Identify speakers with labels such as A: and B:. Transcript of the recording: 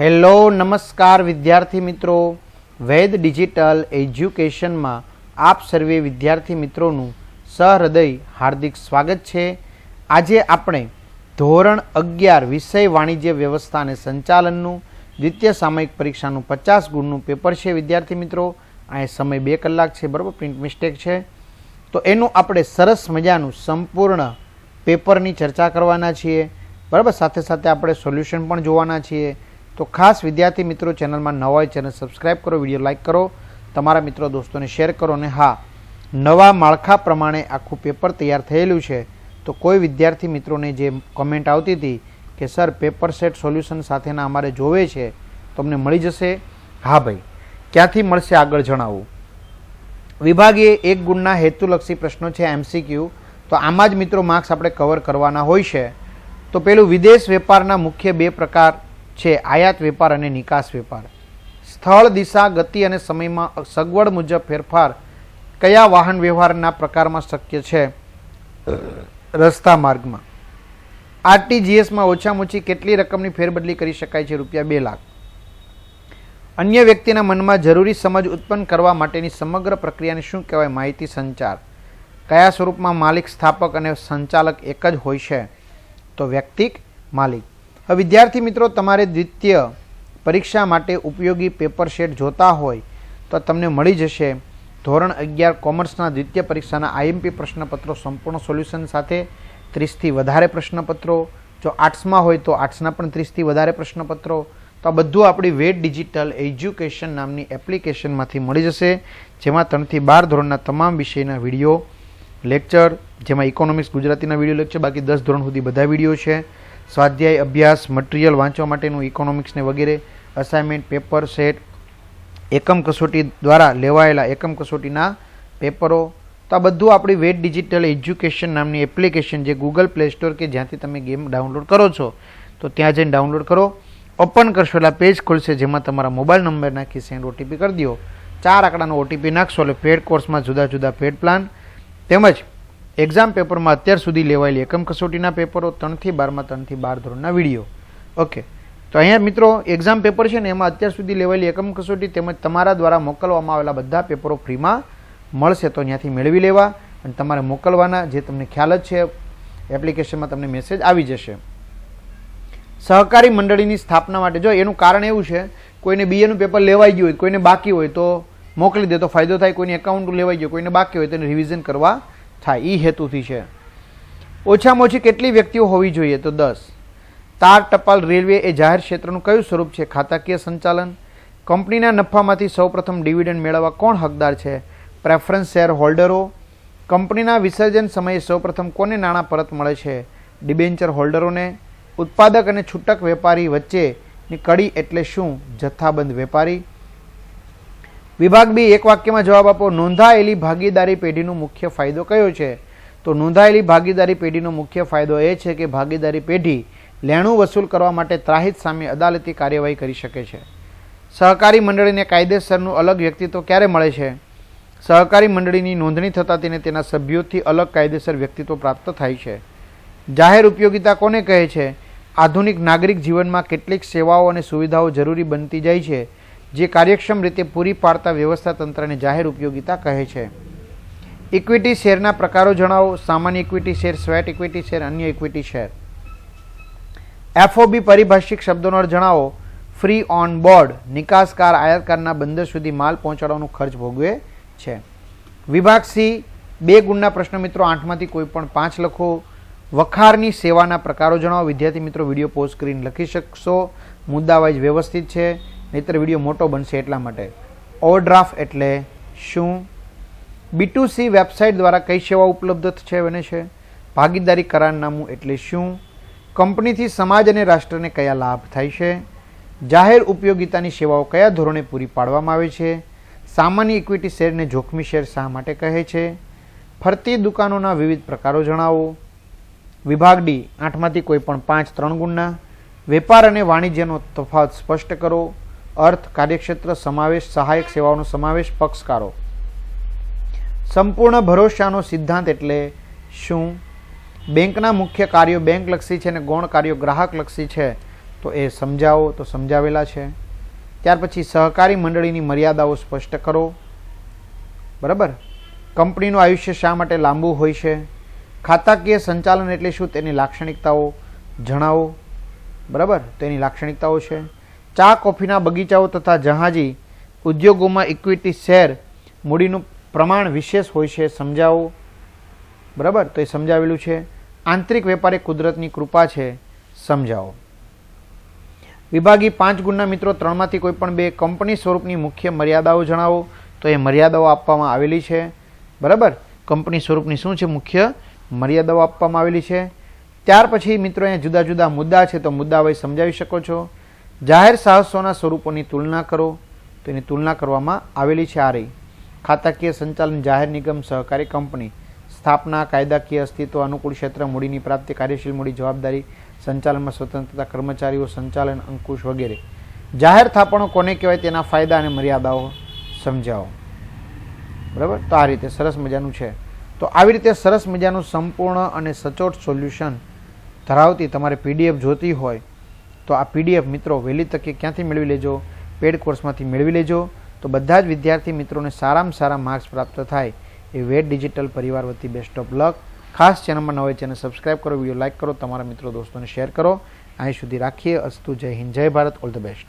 A: Hello, નમસ્કાર વિદ્યાર્થી મિત્રો. વૈદ ડિજિટલ એજ્યુકેશનમાં આપ સર્વે વિદ્યાર્થી મિત્રોનું સહૃદય હાર્દિક સ્વાગત છે. આજે આપણે ધોરણ અગિયાર વિષય વાણિજ્ય વ્યવસ્થા અને સંચાલનનું દ્વિતીય સામયિક પરીક્ષાનું પચાસ ગુણનું પેપર છે વિદ્યાર્થી મિત્રો. આ સમય બે કલાક છે, બરાબર? પ્રિન્ટ મિસ્ટેક છે. તો એનું આપણે સરસ મજાનું સંપૂર્ણ પેપરની ચર્ચા કરવાના છીએ. બરાબર? સાથે સાથે આપણે સોલ્યુશન પણ જોવાના છીએ. તો ખાસ વિદ્યાર્થી મિત્રો ચેનલમાં નવા હોય ચેનલ સબસ્ક્રાઈબ કરો, વીડિયો લાઇક કરો, તમારા મિત્રો દોસ્તોને શેર કરો અને હા, નવા માળખા પ્રમાણે આખું પેપર તૈયાર થયેલું છે, તો કોઈ વિદ્યાર્થી મિત્રોને જે કમેન્ટ આવતી હતી કે, સર, પેપર સેટ સોલ્યુશન સાથેના અમારે જોવે છે તો અમને મળી જશે? હા ભાઈ, ક્યાંથી મળશે આગળ જણાવું. વિભાગીય એક ગુણના હેતુલક્ષી પ્રશ્નો છે એમસીક્યુ તો આમાં જ મિત્રો માર્ક્સ આપણે કવર કરવાના હોય છે. તો પેલું વિદેશ વેપારના મુખ્ય બે પ્રકાર છે આયાત વેપાર અને નિકાસ વેપાર. સ્થળ, દિશા, ગતિ અને સમયમાં સગવડ મુજબ ફેરફાર કયા વાહન વ્યવહારના પ્રકારમાં શક્ય છે? રસ્તા માર્ગમાં. આરટીજીએસમાં ઓછામાં ઓછી કેટલી રકમની ફેરબદલી કરી શકાય છે? રૂપિયા બે લાખ. અન્ય વ્યક્તિના મનમાં જરૂરી સમજ ઉત્પન્ન કરવા માટેની સમગ્ર પ્રક્રિયાને શું કહેવાય? માહિતી સંચાર. કયા સ્વરૂપમાં માલિક સ્થાપક અને સંચાલક એક જ હોય છે? તો વ્યક્તિક માલિક. હવે વિદ્યાર્થી મિત્રો, તમારે દ્વિતીય પરીક્ષા માટે ઉપયોગી પેપર શેટ જોતા હોય તો તમને મળી જશે ધોરણ અગિયાર કોમર્સના દ્વિતીય પરીક્ષાના આઈએમપી પ્રશ્નપત્રો, સંપૂર્ણ સોલ્યુશન સાથે ત્રીસથી વધારે પ્રશ્નપત્રો. જો આર્ટ્સમાં હોય તો આર્ટ્સના પણ ત્રીસથી વધારે પ્રશ્નપત્રો. તો આ બધું આપણી વેટ ડિજિટલ એજ્યુકેશન નામની એપ્લિકેશનમાંથી મળી જશે, જેમાં ત્રણથી બાર ધોરણના તમામ વિષયના વીડિયો, લેક્ચર, જેમાં ઇકોનોમિક્સ ગુજરાતીના વીડિયો લેક્ચર, બાકી દસ ધોરણ સુધી બધા વીડિયો છે. સ્વાધ્યાય અભ્યાસ મટીરિયલ વાંચવા માટેનું ઇકોનોમિક્સને વગેરે અસાઇનમેન્ટ પેપર સેટ એકમ કસોટી દ્વારા લેવાયેલા એકમ કસોટીના પેપરો. તો આ બધું આપણી વેટ ડિજિટલ એજ્યુકેશન નામની એપ્લિકેશન જે ગૂગલ પ્લે સ્ટોર કે જ્યાંથી તમે ગેમ ડાઉનલોડ કરો છો, તો ત્યાં જઈને ડાઉનલોડ કરો. ઓપન કરશો એટલે પેજ ખુલશે, જેમાં તમારા મોબાઈલ નંબર નાખી સેન્ડ ઓટીપી કરી દો. ચાર આંકડાનો ઓટીપી નાખશો એટલે પેડ કોર્સમાં જુદા જુદા પેડ પ્લાન તેમજ એક્ઝામ પેપરમાં અત્યાર સુધી લેવાયેલી એકમ કસોટીના પેપરો ત્રણથી બારમાં, ત્રણથી બાર ધોરણના વીડિયો. ઓકે તો અહીંયા મિત્રો એક્ઝામ પેપર છે ને, એમાં અત્યાર સુધી લેવાયેલી એકમ કસોટી તેમજ તમારા દ્વારા મોકલવામાં આવેલા બધા પેપરો ફ્રીમાં મળશે. તો ત્યાંથી મેળવી લેવા અને તમારે મોકલવાના, જે તમને ખ્યાલ જ છે એપ્લિકેશનમાં તમને મેસેજ આવી જશે. સહકારી મંડળીની સ્થાપના માટે, જો એનું કારણ એવું છે, કોઈને બીએનું પેપર લેવાઈ ગયું હોય, કોઈને બાકી હોય, તો મોકલી દે, તો ફાયદો થાય. કોઈને એકાઉન્ટ લેવાઈ ગયું કોઈને બાકી હોય, તેને રિવિઝન કરવા થાય એ હેતુથી છે. ઓછામાં ઓછી કેટલી વ્યક્તિઓ હોવી જોઈએ? તો દસ. તાર, ટપાલ, રેલવે એ જાહેર ક્ષેત્રનું કયું સ્વરૂપ છે? ખાતાકીય સંચાલન. કંપનીના નફામાંથી સૌપ્રથમ ડિવિડન્ડ મેળવવા કોણ હકદાર છે? પ્રેફરન્સ શેર હોલ્ડરો કંપનીના વિસર્જન સમયે સૌપ્રથમ કોને નાણાં પરત મળે છે? ડિબેન્ચર હોલ્ડરોને. ઉત્પાદક અને છૂટક વેપારી વચ્ચેની કડી એટલે શું? જથ્થાબંધ વેપારી. વિભાગ બી એક વાક્યમાં જવાબ આપો, નોંધાયેલી ભાગીદારી પેઢીનો મુખ્ય ફાયદો કયો છે? તો નોંધાયેલી ભાગીદારી પેઢીનો મુખ્ય ફાયદો એ છે કે ભાગીદારી પેઢી લેણું વસૂલ કરવા માટે ત્રાહિત સામે અદાલતી કાર્યવાહી કરી શકે છે. સહકારી મંડળીને કાયદેસરનું અલગ વ્યક્તિત્વ ક્યારે મળે છે? સહકારી મંડળીની નોંધણી થતાં તેને તેના સભ્યોથી અલગ કાયદેસર વ્યક્તિત્વ પ્રાપ્ત થાય છે. જાહેર ઉપયોગિતા કોને કહે છે? આધુનિક નાગરિક જીવનમાં કેટલીક સેવાઓ અને સુવિધાઓ જરૂરી બનતી જાય છે. જે કાર્યક્ષમ રીતે પૂરી પાડતા વ્યવસ્થા તંત્રને જાહેર ઉપયોગિતા કહે છે. ઇક્વિટી શેરના પ્રકારો જણાવો? સામાન્ય equity share sweat equity share, અન્ય ઇક્વિટી શેર. એફઓબી પરિભાષિક શબ્દોનો જણાવો. ફ્રી ઓન બોર્ડ નિકાસકાર, આયાતકારના બંદર સુધી માલ પહોંચાડવાનો ખર્ચ ભોગવે છે. વિભાગ સી બે ગુણના પ્રશ્ન મિત્રો આઠમાંથી કોઈ પણ પાંચ લખો. વખારની સેવાના પ્રકારો જણાવો. વિદ્યાર્થી મિત્રો, વીડિયો પોઝ કરીને લખી શકશો. મુદ્દા વાઇઝ વ્યવસ્થિત છે. નહીતર વીડિયો મોટો બનશે એટલા માટે. ઓવરડ્રાફ્ટ એટલે શું? બી ટુ સી વેબસાઇટ દ્વારા કઈ સેવા ઉપલબ્ધ છે બને છે? ભાગીદારી કરારનામું એટલે શું? કંપનીથી સમાજ અને રાષ્ટ્રને કયા લાભ થાય છે? જાહેર ઉપયોગિતાની સેવાઓ કયા ધોરણે પૂરી પાડવામાં આવે છે? સામાન્ય ઇક્વિટી શેરને જોખમી શેર શા માટે કહે છે? ફરતી દુકાનોના વિવિધ પ્રકારો જણાવો. વિભાગ ડી, આઠમાંથી કોઈ પણ પાંચ ત્રણ ગુણના. વેપાર અને વાણિજ્યનો તફાવત સ્પષ્ટ કરો. અર્થ, કાર્યક્ષેત્ર, સમાવેશ, સહાયક સેવાઓનો સમાવેશ, પક્ષકારો. સંપૂર્ણ ભરોસાનો સિદ્ધાંત એટલે શું? બેંકના મુખ્ય કાર્યો બેંકલક્ષી છે અને ગૌણ કાર્યો ગ્રાહકલક્ષી છે. તો એ સમજાવો, તો સમજાવેલા છે. ત્યાર પછી સહકારી મંડળીની મર્યાદાઓ સ્પષ્ટ કરો. બરાબર? કંપનીનું આયુષ્ય શા માટે લાંબુ હોય છે? ખાતાકીય સંચાલન એટલે શું? તેની લાક્ષણિકતાઓ જણાવો. બરાબર? તેની લાક્ષણિકતાઓ છે. ચા કોફીના બગીચાઓ તથા જહાજી ઉદ્યોગોમાં ઇક્વિટી શેર મૂડીનું પ્રમાણ વિશેષ હોય છે, સમજાવો? બરાબર? તો એ સમજાવેલું છે. આંતરિક વેપાર એ કુદરતની કૃપા છે, સમજાવો. વિભાગી પાંચ ગુણના મિત્રો, ત્રણમાંથી કોઈ પણ બે કંપની સ્વરૂપની મુખ્ય મર્યાદાઓ જણાવો. તો એ મર્યાદાઓ આપવામાં આવેલી છે. બરાબર? કંપની સ્વરૂપની શું છે? મુખ્ય મર્યાદાઓ આપવામાં આવેલી છે. ત્યાર પછી મિત્રો, અહીંયા જુદા જુદા મુદ્દા છે. તો મુદ્દા વય સમજાવી શકો છો. જાહેર સાહસોના સ્વરૂપોની તુલના કરો. તો એની તુલના કરવામાં આવેલી છે આ રહી ખાતાકીય સંચાલન જાહેર નિગમ સહકારી કંપની સ્થાપના કાયદાકીય અસ્તિત્વ અનુકૂળ ક્ષેત્ર મૂડીની પ્રાપ્તિ કાર્યશીલ મૂડી જવાબદારી સંચાલનમાં સ્વતંત્રતા કર્મચારીઓ સંચાલન અંકુશ વગેરે. જાહેર થાપણો કોને કહેવાય તેના ફાયદા અને મર્યાદાઓ સમજાવો. બરાબર? તો આ રીતે સરસ મજાનું છે. તો આવી રીતે સરસ મજાનું સંપૂર્ણ અને સચોટ સોલ્યુશન ધરાવતી તમારે પીડીએફ જોતી હોય તો આ પીડીએફ મિત્રો વહેલી તકે ક્યાંથી મેળવી લેજો? પેડ કોર્સમાંથી મેળવી લેજો. તો બધા જ વિદ્યાર્થી મિત્રોને સારામાં સારા માર્ક્સ પ્રાપ્ત થાય એ વેટ ડિજિટલ પરિવાર વતી બેસ્ટ ઓફ લક. ખાસ ચેનલમાં ન હોય ચેનલ સબસ્ક્રાઇબ કરો, વીડિયો લાઇક કરો, તમારા મિત્રો, દોસ્તોને શેર કરો. અહીં સુધી રાખીએ. અસ્તુ જય હિન્દ, જય ભારત. All the best.